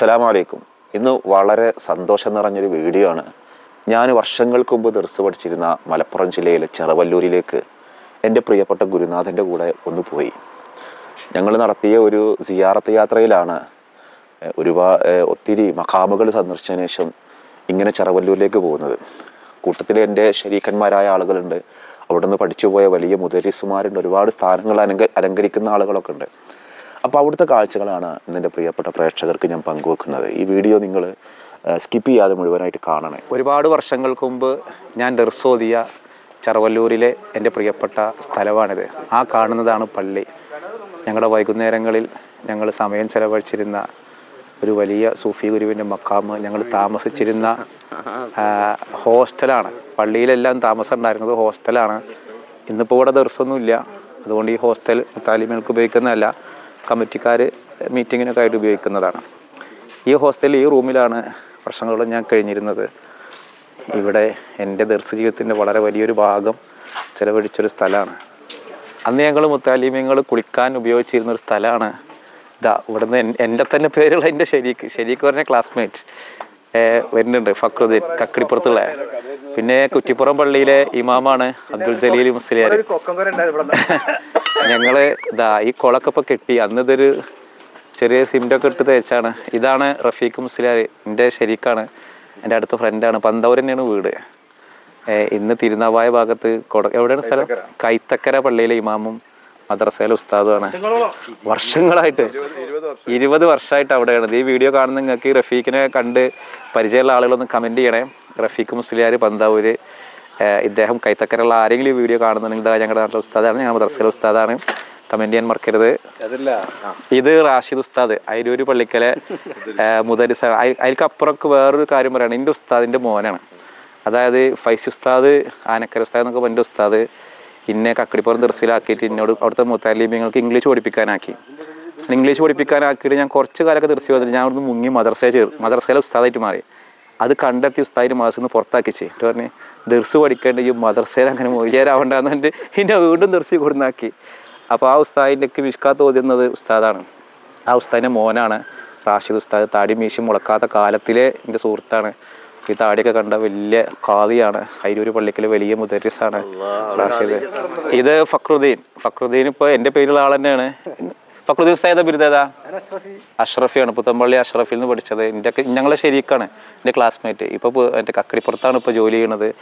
അസ്സലാമു വലൈക്കും ഇന്ന് വളരെ സന്തോഷം നിറഞ്ഞൊരു വീഡിയോ ആണ്. ഞാൻ വർഷങ്ങൾക്ക് മുമ്പ് ദർസ് പഠിച്ചിരുന്ന മലപ്പുറം ജില്ലയിലെ ചെറവല്ലൂരിലേക്ക് എന്റെ പ്രിയപ്പെട്ട ഗുരുനാഥന്റെ കൂടെ ഒന്ന് പോയി. ഞങ്ങൾ നടത്തിയ ഒരു സിയാറത്ത് യാത്രയിലാണ് ഒരുപാ ഒത്തിരി മഖാമുകൾ സന്ദർശിച്ചതിന് ശേഷം ഇങ്ങനെ ചെറവല്ലൂരിലേക്ക് പോകുന്നത്. കൂട്ടത്തിൽ എന്റെ ശരീക്കന്മാരായ ആളുകളുണ്ട്. അവിടെ നിന്ന് പഠിച്ചു പോയ വലിയ മുദരിസുമാരുണ്ട്. ഒരുപാട് സ്ഥാനങ്ങൾ അലങ്ക അലങ്കരിക്കുന്ന ആളുകളൊക്കെ ഉണ്ട്. അപ്പോൾ അവിടുത്തെ കാഴ്ചകളാണ് എന്റെ പ്രിയപ്പെട്ട പ്രേക്ഷകർക്ക് ഞാൻ പങ്കുവെക്കുന്നത്. ഈ വീഡിയോ നിങ്ങൾ സ്കിപ്പ് ചെയ്യാതെ മുഴുവനായിട്ട് കാണണേ. ഒരുപാട് വർഷങ്ങൾക്ക് മുമ്പ് ഞാൻ ഡെർസോദിയ ചെറവല്ലൂരിലെ എന്റെ പ്രിയപ്പെട്ട സ്ഥലമാണിത്. ആ കാണുന്നതാണ് പള്ളി. ഞങ്ങളുടെ വൈകുന്നേരങ്ങളിൽ ഞങ്ങൾ സമയം ചെലവഴിച്ചിരുന്ന ഒരു വലിയ സൂഫി ഗുരുവിന്റെ മക്കാമ് ഞങ്ങൾ താമസിച്ചിരുന്ന ഹോസ്റ്റലാണ്. പള്ളിയിലെല്ലാം താമസം ഉണ്ടായിരുന്നത് ഹോസ്റ്റലാണ്. ഇന്നിപ്പോൾ ഇവിടെ ദിവസമൊന്നുമില്ല അതുകൊണ്ട് ഈ ഹോസ്റ്റൽ താലിമേൽക്ക് ഉപയോഗിക്കുന്നതല്ല. കമ്മിറ്റിക്കാർ മീറ്റിങ്ങിനൊക്കെ ആയിട്ട് ഉപയോഗിക്കുന്നതാണ്. ഈ ഹോസ്റ്റലിൽ ഈ റൂമിലാണ് വർഷങ്ങളോളം ഞാൻ കഴിഞ്ഞിരുന്നത്. ഇവിടെ എന്റെ ദർശ ജീവിതത്തിന്റെ വളരെ വലിയൊരു ഭാഗം ചിലവഴിച്ചൊരു സ്ഥലമാണ്. അന്ന് ഞങ്ങൾ മുത്താലിമ്യങ്ങൾ കുളിക്കാൻ ഉപയോഗിച്ചിരുന്ന ഒരു സ്ഥലമാണ്. ഇതാ ഇവിടുന്ന് എന്റെ തന്നെ പേരുള്ള എന്റെ ശരീക്ക് ശരീക്ക് പറഞ്ഞ ക്ലാസ്മേറ്റ് വരുന്നുണ്ട്. ഫക്രുദ്ദീൻ കക്കിടിപ്പുറത്തുള്ള. പിന്നെ കുറ്റിപ്പുറം പള്ളിയിലെ ഇമാമാണ് അബ്ദുൽ ജലീൽ മുസ്ലിയാർ ഞങ്ങൾ ഇതാ ഈ കുളമൊക്കെ ഇപ്പൊ കെട്ടി. അന്ന് ഇതൊരു ചെറിയ സിമെന്റൊക്കെ ഇട്ട് തേച്ചാണ്. ഇതാണ് റഫീഖ് മുസ്ലിയാർ എന്റെ ശരിക്കാണ്. എന്റെ അടുത്ത ഫ്രണ്ടാണ് പന്തവൂർ തന്നെയാണ് വീട്. ഇന്ന് തിരുനാവായ ഭാഗത്ത് കൊട എവിടെയാണ് സ്ഥലം? കൈത്തക്കര പള്ളിയിലെ ഇമാമും മദ്രസയിലെ ഉസ്താദുമാണ് വർഷങ്ങളായിട്ട്. ഇരുപത് വർഷമായിട്ട് അവിടെയാണ്. ഈ വീഡിയോ കാണുന്ന നിങ്ങൾക്ക് ഈ റഫീഖിനെ കണ്ട് പരിചയമുള്ള ആളുകളൊന്ന് കമന്റ് ചെയ്യണേ. റഫീഖ് മുസ്ലിയാർ പന്താവൂര് ഇദ്ദേഹം കൈത്തക്കരുള്ള ആരെങ്കിലും ഈ വീഡിയോ കാണുന്നുണ്ടെങ്കിൽ ഇതാ ഞങ്ങളുടെ നാട്ടിലെ ഉസ്താദാണ്. ഞങ്ങൾ മദ്രസയിലെ ഉസ്താദാണ്. കമന്റ് ചെയ്യാൻ മറക്കരുത്. ഇത് റാഷിദ് ഉസ്താദ് അയിരൂര് പള്ളിക്കലെ മുദരിസ അതിൽക്കപ്പുറക്ക് വേറൊരു കാര്യം പറയുകയാണ് എന്റെ ഉസ്താദിന്റെ മോനാണ്. അതായത് ഫൈസ് ഉസ്താദ് ആനക്കര ഉസ്താദ് എന്നൊക്കെ എന്റെ ഉസ്താദ്. ഇന്നെ കക്കടിപ്പുറം ദർസിലാക്കിയിട്ട് എന്നോട് അവിടുത്തെ മുത്താലിമ്യങ്ങൾക്ക് ഇംഗ്ലീഷ് പഠിപ്പിക്കാനാക്കി. ഇംഗ്ലീഷ് പഠിപ്പിക്കാനാക്കിയിട്ട് ഞാൻ കുറച്ച് കാലമൊക്കെ ദർശി വന്നിട്ട് ഞാൻ അവിടുന്ന് മുങ്ങി മദർസയെ ചേർ മദർസയിലെ ഉസ്താദായിട്ട് മാറി. അത് കണ്ടെത്തി ഉസ്താദിന് നിന്ന് പുറത്താക്കിച്ച്. എന്നിട്ട് പറഞ്ഞ് ദർസ് പഠിക്കേണ്ട ഈ മദർസയിൽ അങ്ങനെ മൊയ്യാരാവണ്ടെന്ന് എന്റെ എന്നെ വീണ്ടും ദർശി കൊടുന്നാക്കി. അപ്പോൾ ആ ഉസ്താദിന്റെക്ക് മിഷ്കാത്ത് ഓതുന്നത് ഉസ്താദാണ്. ആ ഉസ്താദിന്റെ മോനാണ് റാഷിദ് ഉസ്താദ്. താടി മീശി മുളക്കാത്ത കാലത്തിലെ എന്റെ സുഹൃത്താണ്. ഈ താടിയൊക്കെ കണ്ട വലിയ ഖാദിയാണ്. ഹൈരൂർ പള്ളിക്കൽ വലിയ മുദരിസാണ് റാഷിദ്. ഇത് ഫക്രുദ്ദീൻ. ഫക്രുദ്ദീൻ ഇപ്പോൾ എന്റെ പേരുള്ള ആൾ തന്നെയാണ്. ഫക്രുദ്ദീൻ ഉസ്താദ ബിരുദേതാ അഷ്റഫിയാണ്. പുത്തമ്പള്ളി അഷ്റഫിൽ നിന്ന് പഠിച്ചത്. എന്റെ ഞങ്ങളെ ശരിക്കാണ്. എന്റെ ക്ലാസ്മേറ്റ് ഇപ്പോൾ എന്റെ കക്കടിപ്പുറത്താണ് ഇപ്പോൾ ജോലി ചെയ്യുന്നത്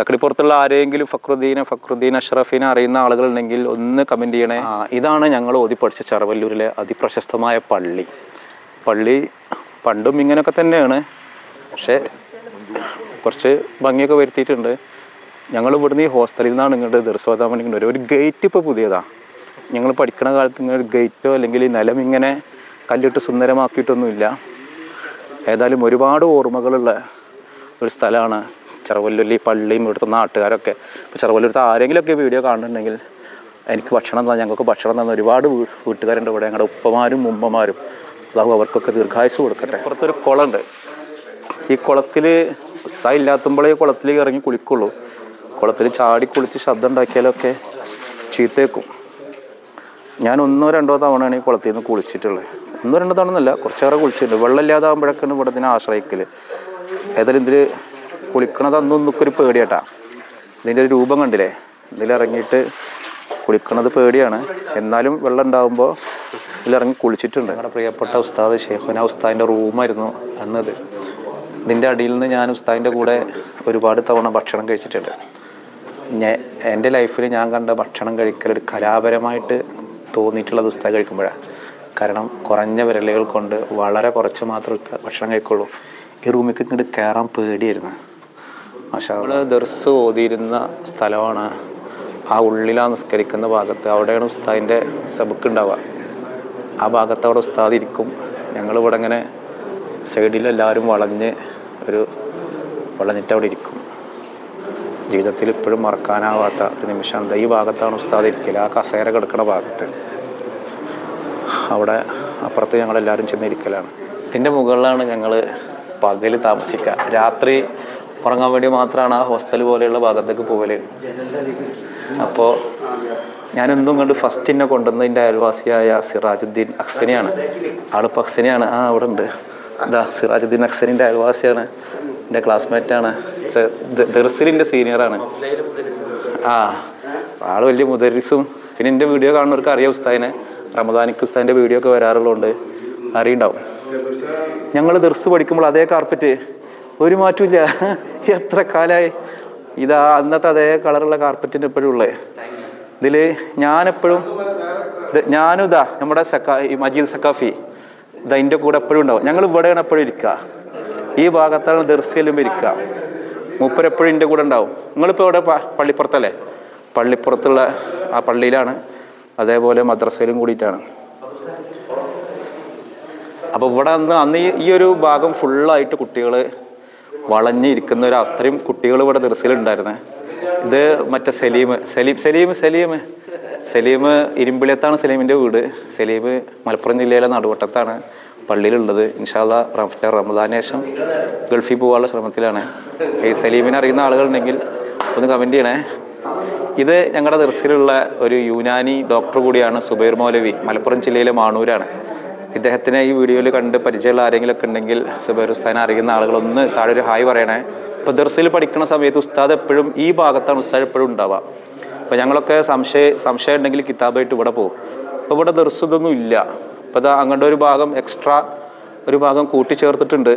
കക്കടിപ്പുറത്തുള്ള ആരെങ്കിലും ഫക്രുദ്ദീനെ ഫക്രുദ്ദീൻ അഷ്റഫിനെ അറിയുന്ന ആളുകളുണ്ടെങ്കിൽ ഒന്ന് കമന്റ് ചെയ്യണേ. ഇതാണ് ഞങ്ങൾ ഓതി പഠിച്ച ചെറവല്ലൂരിലെ അതിപ്രശസ്തമായ പള്ളി. പള്ളി പണ്ടും ഇങ്ങനെയൊക്കെ തന്നെയാണ്. പക്ഷേ കുറച്ച് ഭംഗിയൊക്കെ വരുത്തിയിട്ടുണ്ട്. ഞങ്ങൾ ഇവിടുന്ന് ഈ ഹോസ്റ്റലിൽ നിന്നാണ് ഇങ്ങോട്ട് ദർശോതാൻ വേണ്ടി ഇങ്ങോട്ട് ഒരു ഗേറ്റ് ഇപ്പോൾ പുതിയതാണ് ഞങ്ങൾ പഠിക്കുന്ന കാലത്ത് ഇങ്ങനെ ഗേറ്റോ അല്ലെങ്കിൽ ഈ നിലം ഇങ്ങനെ കല്ലിട്ട് സുന്ദരമാക്കിയിട്ടൊന്നുമില്ല. ഏതായാലും ഒരുപാട് ഓർമ്മകളുള്ള ഒരു സ്ഥലമാണ്. ചെറുവല്ലൂരിൽ പള്ളിയും ഇവിടുത്തെ നാട്ടുകാരൊക്കെ. ഇപ്പോൾ ചെറുവല്ലൂരത്തെ ആരെങ്കിലുമൊക്കെ വീഡിയോ കാണുന്നുണ്ടെങ്കിൽ എനിക്ക് ഭക്ഷണം തന്നെ ഞങ്ങൾക്ക് ഭക്ഷണം തന്ന ഒരുപാട് വീട്ടുകാരുണ്ട് ഇവിടെ. ഞങ്ങളുടെ ഉപ്പമാരും ഉമ്മമാരും. അതാവും അവർക്കൊക്കെ ദീർഘായുസ് കൊടുക്കട്ടെ. പുറത്തൊരു കുളമുണ്ട്. ഈ കുളത്തിൽ ഉസ്താദ് ഇല്ലാത്തുമ്പോഴേ ഈ ഇറങ്ങി കുളിക്കുള്ളൂ. കുളത്തിൽ ചാടി കുളിച്ച് ശബ്ദം ഉണ്ടാക്കിയാലൊക്കെ ചീത്തേക്കും. ഞാൻ ഒന്നോ രണ്ടോ തവണയാണ് ഈ കുളത്തിൽ നിന്ന് കുളിച്ചിട്ടുള്ളത്. ഒന്നോ രണ്ടോ തവണ എന്നല്ല കുറച്ചേറെ കുളിച്ചിട്ടുണ്ട്. വെള്ളം ഇല്ലാതാകുമ്പോഴൊക്കെയാണ് ഇവിടെ ഇതിനെ ആശ്രയിക്കൽ ഏതായാലും ഇതിൽ കുളിക്കണത് അന്നൊന്നൊക്കെ ഒരു പേടിയാട്ടാ. ഇതിന്റെ ഒരു രൂപം കണ്ടില്ലേ? ഇതിലിറങ്ങിയിട്ട് കുളിക്കണത് പേടിയാണ്. എന്നാലും വെള്ളം ഉണ്ടാകുമ്പോൾ ഇതിലിറങ്ങി കുളിച്ചിട്ടുണ്ട്. ഞങ്ങളുടെ പ്രിയപ്പെട്ട ഉസ്താദ് ഷെയ്ഖുന ഉസ്താദിന്റെ റൂമായിരുന്നു അന്നത്. ഇതിന്റെ അടിയിൽ നിന്ന് ഞാൻ ഉസ്താദിന്റെ കൂടെ ഒരുപാട് തവണ ഭക്ഷണം കഴിച്ചിട്ടുണ്ട്. ഞാൻ എന്റെ ലൈഫിൽ ഞാൻ കണ്ട ഭക്ഷണം കഴിക്കൽ ഒരു കലാപരമായിട്ട് തോന്നിയിട്ടുള്ളത് ഉസ്താദ് കഴിക്കുമ്പോഴാണ്. കാരണം കുറഞ്ഞ വിരലുകൾ കൊണ്ട് വളരെ കുറച്ച് മാത്രം ഭക്ഷണം കഴിക്കുള്ളൂ. ഈ റൂമിലേക്ക് ഇങ്ങോട്ട് കയറാൻ പേടിയായിരുന്നു. പക്ഷേ നമ്മൾ ദർസ് ഓതിയിരുന്ന സ്ഥലമാണ്. ആ ഉള്ളിലാ നിസ്കരിക്കുന്ന ഭാഗത്ത്. അവിടെയാണ് ഉസ്താദിന്റെ സബുക്ക് ഉണ്ടാവുക. ആ ഭാഗത്ത് അവിടെ ഉസ്താദ് ഇരിക്കും. ഞങ്ങൾ ഞങ്ങളിവിടെ ഇങ്ങനെ സൈഡിൽ എല്ലാവരും വളഞ്ഞ് ഒരു വളഞ്ഞിട്ട് അവിടെ ഇരിക്കും. ജീവിതത്തിൽ ഇപ്പോഴും മറക്കാനാവാത്ത ഒരു നിമിഷം. ഈ ഭാഗത്താണ് ഉസ്താദ് ഇരിക്കൽ ആ കസേര കിടക്കുന്ന ഭാഗത്ത്. അവിടെ അപ്പുറത്ത് ഞങ്ങളെല്ലാവരും ചെന്നിരിക്കലാണ് ഇതിന്റെ മുകളിലാണ് ഞങ്ങൾ പകൽ താമസിക്കുക രാത്രി ഉറങ്ങാൻ വേണ്ടി മാത്രമാണ് ആ ഹോസ്റ്റൽ പോലെയുള്ള ഭാഗത്തേക്ക് പോകൽ അപ്പോൾ ഞാൻ എന്തും കണ്ട് ഫസ്റ്റ് എന്നെ കൊണ്ടുവന്നതിന്റെ അയൽവാസിയായ സിറാജുദ്ദീൻ അക്സനിയാണ് ആളിപ്പോൾ അക്സനിയാണ് ആ അവിടെ ഉണ്ട്. ഇതാ സിറാജുദ്ദീൻ അക്സറിന്റെ അയൽവാസിയാണ്. എന്റെ ക്ലാസ്മേറ്റാണ് ദർസിലിന്റെ സീനിയറാണ് ആ ആൾ വലിയ മുദരിസും. പിന്നെ എന്റെ വീഡിയോ കാണുന്നവർക്ക് അറിയാം ഉസ്താദിനെ. റമദാനിക്ക് ഉസ്താദിന്റെ വീഡിയോ ഒക്കെ വരാറുള്ളതുകൊണ്ട് അറിയണ്ടാവും. ഞങ്ങൾ ദർസ് പഠിക്കുമ്പോൾ അതേ കാർപ്പറ്റ് ഒരു മാറ്റമില്ല എത്ര കാലമായി ഇതാ അന്നത്തെ അതേ കളറുള്ള കാർപ്പറ്റിന് എപ്പോഴും ഉള്ളത് ഇതിൽ ഞാനെപ്പോഴും ഞാനും ഇതാ നമ്മുടെ സക്കാ മജീദ് സക്കാഫി. ഇതാ എന്റെ കൂടെ എപ്പോഴും ഉണ്ടാവും. ഞങ്ങൾ ഇവിടെയാണ് എപ്പോഴും ഇരിക്കുക. ഈ ഭാഗത്താണ് ദർശയിലും ഇരിക്കുക. മൂപ്പരെപ്പോഴും എന്റെ കൂടെ ഉണ്ടാവും. നിങ്ങളിപ്പോൾ ഇവിടെ പള്ളിപ്പുറത്തല്ലേ? പള്ളിപ്പുറത്തുള്ള ആ പള്ളിയിലാണ്. അതേപോലെ മദ്രസയിലും കൂടിയിട്ടാണ്. അപ്പോൾ ഇവിടെ അന്ന് അന്ന് ഈ- ഒരു ഭാഗം ഫുള്ളായിട്ട് കുട്ടികൾ വളഞ്ഞിരിക്കുന്ന ഒരു അത്രയും കുട്ടികൾ ഇവിടെ ദർസിലുണ്ടായിരുന്നേ. ഇത് മറ്റേ സലീം സലീം സലീം സലീം. സലീം ഇരുമ്പിളിയത്താണ് സലീമിന്റെ വീട്. സലീം മലപ്പുറം ജില്ലയിലെ നടുവട്ടത്താണ് പള്ളിയിലുള്ളത്. ഇൻഷാല്ല റമദാന് ശേഷം ഗൾഫിൽ പോകാനുള്ള ശ്രമത്തിലാണ്. ഈ സലീമിനെ അറിയുന്ന ആളുകൾ ഉണ്ടെങ്കിൽ ഒന്ന് കമന്റ് ചെയ്യണേ. ഇത് ഞങ്ങളുടെ ദർസിലുള്ള ഒരു യുനാനി ഡോക്ടർ കൂടിയാണ് സുബൈർ മൗലവി. മലപ്പുറം ജില്ലയിലെ മാണൂരാണ്. ഇദ്ദേഹത്തിനെ ഈ വീഡിയോയിൽ കണ്ട് പരിചയമുള്ള ആരെങ്കിലും ഒക്കെ ഉണ്ടെങ്കിൽ സുബൈർ അറിയുന്ന ആളുകളൊന്ന് താഴെ ഒരു ഹായ് പറയണേ. ഇപ്പോൾ ദർസിൽ പഠിക്കുന്ന സമയത്ത് ഉസ്താദ് എപ്പോഴും ഈ ഭാഗത്താണ് ഉസ്താദ് എപ്പോഴും ഉണ്ടാവുക. അപ്പോൾ ഞങ്ങളൊക്കെ സംശയ സംശയം ഉണ്ടെങ്കിൽ കിതാബായിട്ട് ഇവിടെ പോകും. അപ്പോൾ ഇവിടെ ദർസ് ഇതൊന്നും ഇല്ല. അപ്പോൾ അത് അങ്ങോട്ട് ഒരു ഭാഗം എക്സ്ട്രാ ഒരു ഭാഗം കൂട്ടിച്ചേർത്തിട്ടുണ്ട്.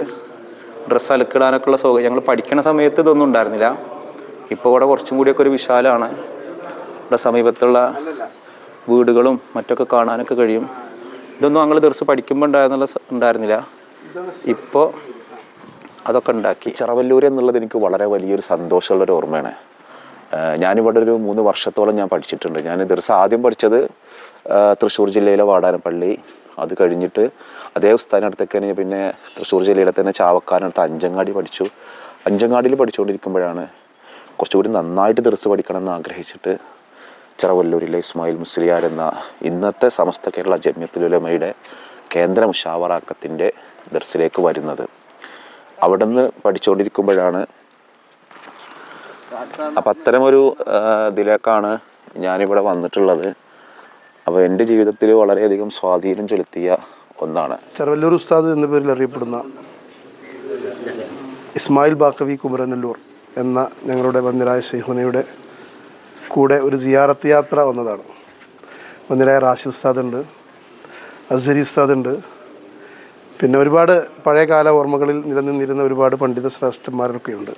ഡ്രസ്സ് അലക്കിടാനൊക്കെ ഉള്ള സൗകര്യം ഞങ്ങൾ പഠിക്കുന്ന സമയത്ത് ഇതൊന്നും ഉണ്ടായിരുന്നില്ല. ഇപ്പോൾ ഇവിടെ കുറച്ചും കൂടിയൊക്കെ ഒരു വിശാലമാണ് ഇവിടെ സമീപത്തുള്ള വീടുകളും മറ്റൊക്കെ കാണാനൊക്കെ കഴിയും. ഇതൊന്നും ഞങ്ങൾ ദിവസം പഠിക്കുമ്പോൾ ഉണ്ടായിരുന്നുള്ള ഉണ്ടായിരുന്നില്ല. ഇപ്പോൾ അതൊക്കെ ഉണ്ടാക്കി. ചെറവല്ലൂർ എന്നുള്ളത് എനിക്ക് വളരെ വലിയൊരു സന്തോഷമുള്ളൊരു ഓർമ്മയാണ്. ഞാനിവിടെ ഒരു മൂന്ന് വർഷത്തോളം ഞാൻ പഠിച്ചിട്ടുണ്ട്. ഞാൻ ദിവസം ആദ്യം പഠിച്ചത് തൃശ്ശൂർ ജില്ലയിലെ വാടാനപ്പള്ളി. അത് കഴിഞ്ഞിട്ട് അതേ തന്നെ പിന്നെ തൃശ്ശൂർ ജില്ലയിലെ തന്നെ ചാവക്കാനടുത്ത് അഞ്ചങ്ങാടി പഠിച്ചു. അഞ്ചങ്ങാടിയിൽ പഠിച്ചുകൊണ്ടിരിക്കുമ്പോഴാണ് കുറച്ചുകൂടി നന്നായിട്ട് ദിവസം പഠിക്കണം എന്ന് ആഗ്രഹിച്ചിട്ട് ചെറവല്ലൂരിലെ ഇസ്മായിൽ മുസ്ലിയാർ എന്ന ഇന്നത്തെ സമസ്ത കേരള ജമ്യത്തിലുലമയുടെ കേന്ദ്ര മുഷാവറാക്കത്തിന്റെ ദർസിലേക്ക് വരുന്നത്. അവിടെ നിന്ന് പഠിച്ചുകൊണ്ടിരിക്കുമ്പോഴാണ് അപ്പം അത്തരമൊരു ഇതിലേക്കാണ് ഞാനിവിടെ വന്നിട്ടുള്ളത്. അപ്പോൾ എന്റെ ജീവിതത്തിൽ വളരെയധികം സ്വാധീനം ചെലുത്തിയ ഒന്നാണ്. ചെറവല്ലൂർ ഉസ്താദ് എന്ന പേരിൽ അറിയപ്പെടുന്ന ഇസ്മായിൽ ബാക്കവി കുമരനല്ലൂർ എന്ന ഞങ്ങളുടെ വന്യരായ ഷെയ്ഹുനയുടെ കൂടെ ഒരു സിയാറത്ത് യാത്ര വന്നതാണ്. ഒന്നിലായ റാഷിദ് ഉസ്താദ് ഉണ്ട് അസരി ഉസ്താദ് ഉണ്ട് പിന്നെ ഒരുപാട് പഴയകാല ഓർമ്മകളിൽ നിലനിന്നിരുന്ന ഒരുപാട് പണ്ഡിത ശ്രേഷ്ഠന്മാരൊക്കെയുണ്ട്.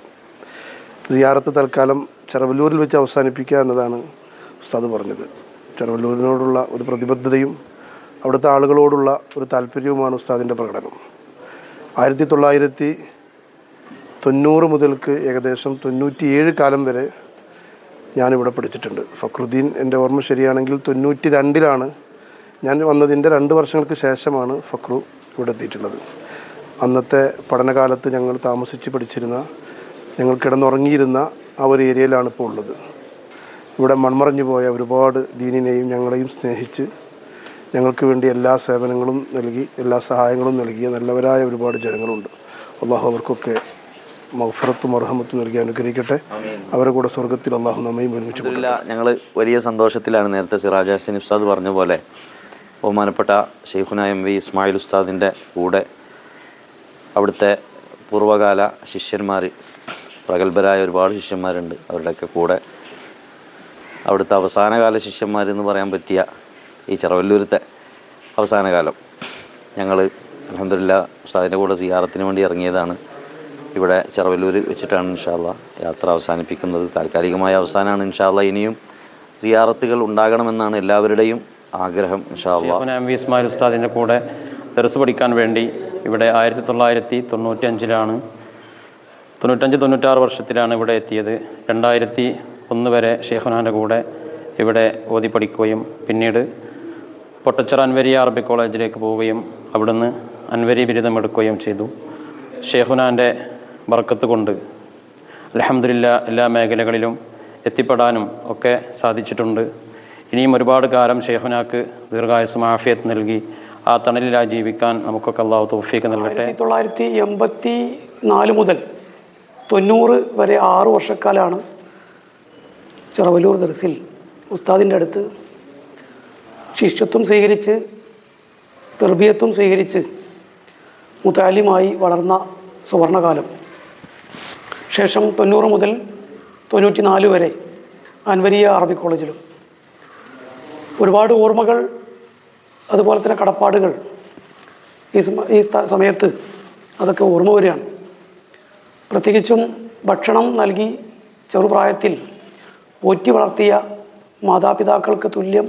സിയാറത്ത് തൽക്കാലം ചെറവല്ലൂരിൽ വെച്ച് അവസാനിപ്പിക്കുക എന്നതാണ് ഉസ്താദ് പറഞ്ഞത്. ചെറവല്ലൂരിനോടുള്ള ഒരു പ്രതിബദ്ധതയും അവിടുത്തെ ആളുകളോടുള്ള ഒരു താല്പര്യവുമാണ് ഉസ്താദിന്റെ പ്രകടനം. ആയിരത്തി തൊള്ളായിരത്തി തൊണ്ണൂറ് മുതൽക്ക് ഏകദേശം തൊണ്ണൂറ്റിയേഴ് കാലം വരെ ഞാനിവിടെ പഠിച്ചിട്ടുണ്ട്. ഫക്രുദ്ദീൻ എന്റെ ഓർമ്മ ശരിയാണെങ്കിൽ തൊണ്ണൂറ്റി രണ്ടിലാണ് ഞാൻ വന്നതിന്റെ രണ്ട് വർഷങ്ങൾക്ക് ശേഷമാണ് ഫക്രു ഇവിടെ എത്തിയിട്ടുള്ളത്. അന്നത്തെ പഠനകാലത്ത് ഞങ്ങൾ താമസിച്ച് പഠിച്ചിരുന്ന ഞങ്ങൾ കിടന്നുറങ്ങിയിരുന്ന ആ ഒരു ഏരിയയിലാണ് ഇപ്പോൾ ഉള്ളത്. ഇവിടെ മൺമറഞ്ഞു പോയ ഒരുപാട് ദീനിനെയും ഞങ്ങളെയും സ്നേഹിച്ച് ഞങ്ങൾക്ക് വേണ്ടി എല്ലാ സേവനങ്ങളും നൽകി എല്ലാ സഹായങ്ങളും നൽകിയ നല്ലവരായ ഒരുപാട് ജനങ്ങളുണ്ട്. അള്ളാഹു അവർക്കൊക്കെ മൗഫറത്തും അർഹമത്തും നൽകി അനുഗ്രഹിക്കട്ടെ. അവരെ കൂടെ സ്വർഗത്തിൽ അള്ളാഹു നമ്മയും ഒരുമിച്ച്. ഞങ്ങൾ വലിയ സന്തോഷത്തിലാണ് നേരത്തെ സിറാജ് ഹസൻ ഉസ്താദ് പറഞ്ഞ പോലെ ബഹുമാനപ്പെട്ട ഷെയ്ഖുന എം വി ഇസ്മായിൽ ഉസ്താദിന്റെ കൂടെ അവിടുത്തെ പൂർവകാല ശിഷ്യന്മാർ പ്രഗത്ഭരായ ഒരുപാട് ശിഷ്യന്മാരുണ്ട്. അവരുടെയൊക്കെ കൂടെ അവിടുത്തെ അവസാനകാല ശിഷ്യന്മാരെന്ന് പറയാൻ പറ്റിയ ഈ ചെറവല്ലൂരത്തെ അവസാനകാലം ഞങ്ങൾ അലഹമില്ല ഉസ്താദിന്റെ കൂടെ സിയാറത്തിന് വേണ്ടി ഇറങ്ങിയതാണ്. ഇവിടെ ചെറവല്ലൂർ വെച്ചിട്ടാണ് ഇൻഷാല്ല യാത്ര അവസാനിപ്പിക്കുന്നത്. താൽക്കാലികമായ അവസാനമാണ് ഇൻഷാല്ല ഇനിയും സിയാറത്തുകൾ ഉണ്ടാകണമെന്നാണ് എല്ലാവരുടെയും ആഗ്രഹം ഇൻഷാല്ല ഇസ്മായിൽ ഉസ്താദിന്റെ കൂടെ ദർസ് പഠിക്കാൻ വേണ്ടി ഇവിടെ ആയിരത്തി തൊള്ളായിരത്തി തൊണ്ണൂറ്റഞ്ചിലാണ് തൊണ്ണൂറ്റഞ്ച് തൊണ്ണൂറ്റാറ് വർഷത്തിലാണ് ഇവിടെ എത്തിയത്. രണ്ടായിരത്തി ഒന്ന് വരെ ഷെയ്ഖുനാന്റെ കൂടെ ഇവിടെ ഓതി പഠിക്കുകയും പിന്നീട് പൊട്ടച്ചിറ അൻവരി അറബി കോളേജിലേക്ക് പോവുകയും അവിടുന്ന് അൻവരി ബിരുദം എടുക്കുകയും ചെയ്തു ഷെയ്ഖുനാന്റെ ബർക്കത്ത് കൊണ്ട് അലഹമില്ല എല്ലാ മേഖലകളിലും എത്തിപ്പെടാനും ഒക്കെ സാധിച്ചിട്ടുണ്ട്. ഇനിയും ഒരുപാട് കാലം ഷെയ്ഹുനാക്ക് ദീർഘായുസ് മാഫിയത്ത് നൽകി ആ തണലിലായി ജീവിക്കാൻ നമുക്കൊക്കെ അള്ളാഹു തോഫിക്ക് നൽകട്ടെ. തൊള്ളായിരത്തി എൺപത്തി നാല് മുതൽ തൊണ്ണൂറ് വരെ ആറ് വർഷക്കാലാണ് ചെറവലൂർ ദർസിൽ ഉസ്താദിന്റെ അടുത്ത് ശിഷ്യത്വം സ്വീകരിച്ച് തെർബിയത്വം സ്വീകരിച്ച് മുതാലിമായി വളർന്ന സുവർണകാലം. ശേഷം തൊണ്ണൂറ് മുതൽ തൊണ്ണൂറ്റി നാല് വരെ അൻവരിയ അറബി കോളേജിലും. ഒരുപാട് ഓർമ്മകൾ അതുപോലെ തന്നെ കടപ്പാടുകൾ ഈ ഈ സമയത്ത് അതൊക്കെ ഓർമ്മ വരികയാണ്. പ്രത്യേകിച്ചും ഭക്ഷണം നൽകി ചെറുപ്രായത്തിൽ പോറ്റി വളർത്തിയ മാതാപിതാക്കൾക്ക് തുല്യം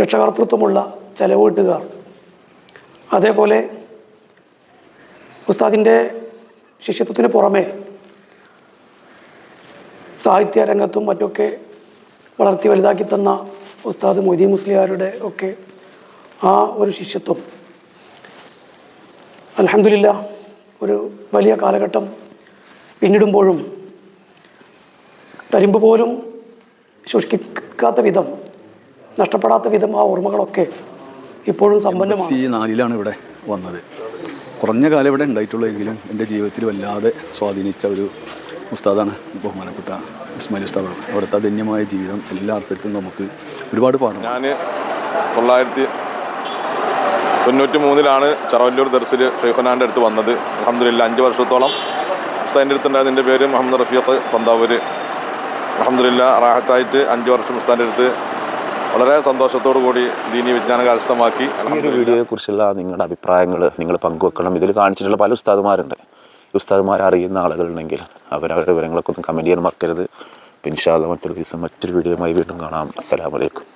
രക്ഷകർത്തൃത്വമുള്ള ചെലവ് അതേപോലെ ഉസ്താദിന്റെ ശിഷ്യത്വത്തിന് പുറമെ സാഹിത്യ രംഗത്തും മറ്റൊക്കെ വളർത്തി വലുതാക്കി തന്ന ഉസ്താദ് മൊയ്തീൻ മുസ്ലിയാരുടെ ഒക്കെ ആ ഒരു ശിഷ്യത്വം. അലഹമില്ല ഒരു വലിയ കാലഘട്ടം പിന്നിടുമ്പോഴും തരിമ്പ് പോലും ശുഷ്കിക്കാത്ത വിധം നഷ്ടപ്പെടാത്ത വിധം ആ ഓർമ്മകളൊക്കെ ഇപ്പോഴും സമ്പന്നമാണ്. നാലിലാണ് ഇവിടെ വന്നത്. കുറഞ്ഞ കാലം ഇവിടെ ഉണ്ടായിട്ടുള്ളെങ്കിലും എന്റെ ജീവിതത്തിൽ വല്ലാതെ സ്വാധീനിച്ച ഒരു ഉസ്താദാണ് ബഹുമാനപ്പെട്ട ഇസ്മായിൽ ഉസ്താദ് അവിടുത്തെ ധന്യമായ ജീവിതം എല്ലാ അർത്ഥത്തിലും നമുക്ക് ഒരുപാട് പാഠം. ഞാൻ തൊള്ളായിരത്തി തൊണ്ണൂറ്റി മൂന്നിലാണ് ചറവല്ലൂർ ദർസിൽ ഷെയ്ഖുനാന്റെ അടുത്ത് വന്നത്. അഹമ്മദില്ല അഞ്ച് വർഷത്തോളം ഉസ്താദിന്റെ അടുത്തുണ്ടായിരുന്ന എന്റെ പേര് മുഹമ്മദ് റഫീഖ് പന്താവൂര്. അഹമ്മദില്ല റാഹത്തായിട്ട് അഞ്ച് വർഷം ഉസ്താദിന്റെ അടുത്ത് വളരെ സന്തോഷത്തോടു കൂടി ദീനി വിജ്ഞാന കരസ്ഥമാക്കി ഈ ഒരു വീഡിയോയെ കുറിച്ചുള്ള നിങ്ങളുടെ അഭിപ്രായങ്ങൾ നിങ്ങൾ പങ്കുവെക്കണം. ഇതിൽ കാണിച്ചിട്ടുള്ള പല ഉസ്താദുമാരുണ്ട്. ഉസ്താദുമാർ അറിയുന്ന ആളുകളുണ്ടെങ്കിൽ അവരവരുടെ വിവരങ്ങളൊക്കെ ഒന്ന് കമന്റ് ചെയ്യാൻ മറക്കരുത്. പിൻഷാദ മറ്റൊരു ദിവസം മറ്റൊരു വീഡിയോയുമായി വീണ്ടും കാണാം. അസ്സലാമലൈക്കും